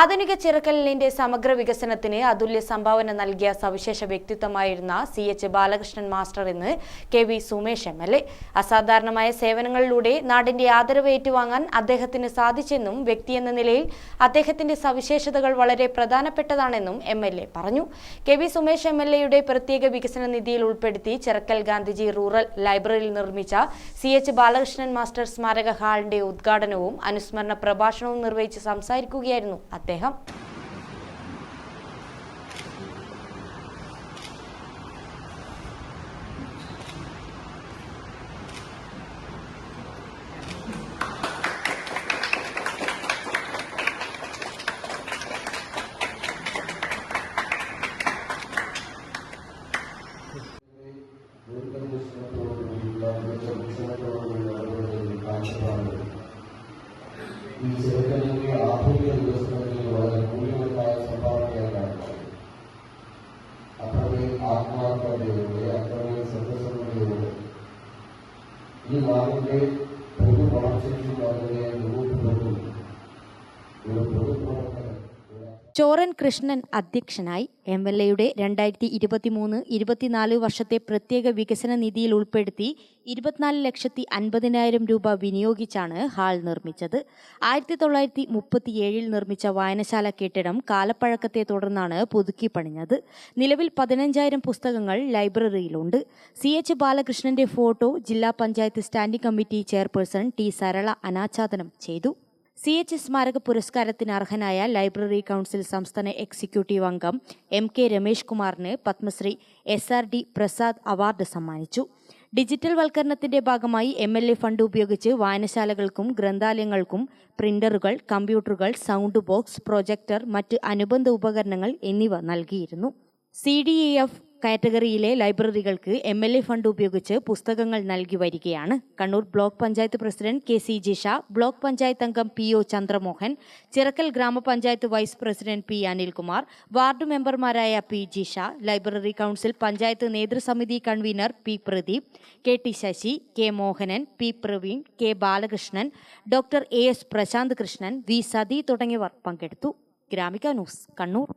ആധുനിക ചിറക്കലിന്റെ സമഗ്ര വികസനത്തിന് അതുല്യ സംഭാവന നൽകിയ സവിശേഷ വ്യക്തിത്വമായിരുന്ന സി എച്ച് ബാലകൃഷ്ണൻ മാസ്റ്റർ എന്ന് K V Sumesh M L A. അസാധാരണമായ സേവനങ്ങളിലൂടെ നാടിന്റെ ആദരവ് ഏറ്റുവാങ്ങാൻ അദ്ദേഹത്തിന് സാധിച്ചെന്നും വ്യക്തിയെന്ന നിലയിൽ അദ്ദേഹത്തിന്റെ സവിശേഷതകൾ വളരെ പ്രധാനപ്പെട്ടതാണെന്നും എം എൽ എ പറഞ്ഞു. K V Sumesh M L എയുടെ പ്രത്യേക വികസന നിധിയിൽ ഉൾപ്പെടുത്തി ചിറക്കൽ ഗാന്ധിജി റൂറൽ ലൈബ്രറിയിൽ നിർമ്മിച്ച സി എച്ച് ബാലകൃഷ്ണൻ മാസ്റ്റർ സ്മാരക ഹാളിന്റെ ഉദ്ഘാടനവും അനുസ്മരണ പ്രഭാഷണവും നിർവഹിച്ച് സംസാരിക്കുകയായിരുന്നു അദ്ദേഹം. ഈ ചെറുക്കലിന്റെ ആധുനിക ये मालूम है फ़ोटो बड़ा से ചോറൻ കൃഷ്ണൻ അധ്യക്ഷനായി എം എൽ എയുടെ രണ്ടായിരത്തി ഇരുപത്തി മൂന്ന് ഇരുപത്തിനാല് വർഷത്തെ പ്രത്യേക വികസന നിധിയിൽ ഉൾപ്പെടുത്തി ഇരുപത്തിനാല് ലക്ഷത്തി അൻപതിനായിരം രൂപ വിനിയോഗിച്ചാണ് ഹാൾ നിർമ്മിച്ചത്. ആയിരത്തി തൊള്ളായിരത്തി മുപ്പത്തിയേഴിൽ നിർമ്മിച്ച വായനശാല കെട്ടിടം കാലപ്പഴക്കത്തെ തുടർന്നാണ് പുതുക്കി പണിഞ്ഞത്. നിലവിൽ പതിനഞ്ചായിരം പുസ്തകങ്ങൾ ലൈബ്രറിയിലുണ്ട്. സി എച്ച് ബാലകൃഷ്ണന്റെ ഫോട്ടോ ജില്ലാ panchayat standing committee chairperson T Sarala അനാച്ഛാദനം ചെയ്തു. സി എച്ച് സ്മാരക പുരസ്കാരത്തിന് അർഹനായ ലൈബ്രറി കൗൺസിൽ സംസ്ഥാന എക്സിക്യൂട്ടീവ് അംഗം എം കെ രമേഷ് കുമാറിന് Padmashri S R D Prasad award സമ്മാനിച്ചു. ഡിജിറ്റൽ വൽക്കരണത്തിന്റെ ഭാഗമായി എം എൽ എ ഫണ്ട് ഉപയോഗിച്ച് വായനശാലകൾക്കും ഗ്രന്ഥാലയങ്ങൾക്കും പ്രിന്ററുകൾ കമ്പ്യൂട്ടറുകൾ സൗണ്ട് ബോക്സ് പ്രൊജക്ടർ മറ്റ് അനുബന്ധ ഉപകരണങ്ങൾ എന്നിവ നൽകിയിരുന്നു. സി ഡി ഇ എഫ് കാറ്റഗറിയിലെ ലൈബ്രറികൾക്ക് എം എൽ എ ഫണ്ട് ഉപയോഗിച്ച് പുസ്തകങ്ങൾ നൽകി വരികയാണ്. Kannur block panchayat president K C Jisha block panchayat അംഗം P O Chandramohan Chirakkal grama panchayat vice president P Anilkumar ward മെമ്പർമാരായ P Jisha library council panchayat നേതൃസമിതി convener P Pradeep K T Sasi K Mohanan P Praveen K Balakrishnan doctor A S Prasanth Krishnan V Sathi തുടങ്ങിയവർ പങ്കെടുത്തു. Gramika news Kannur.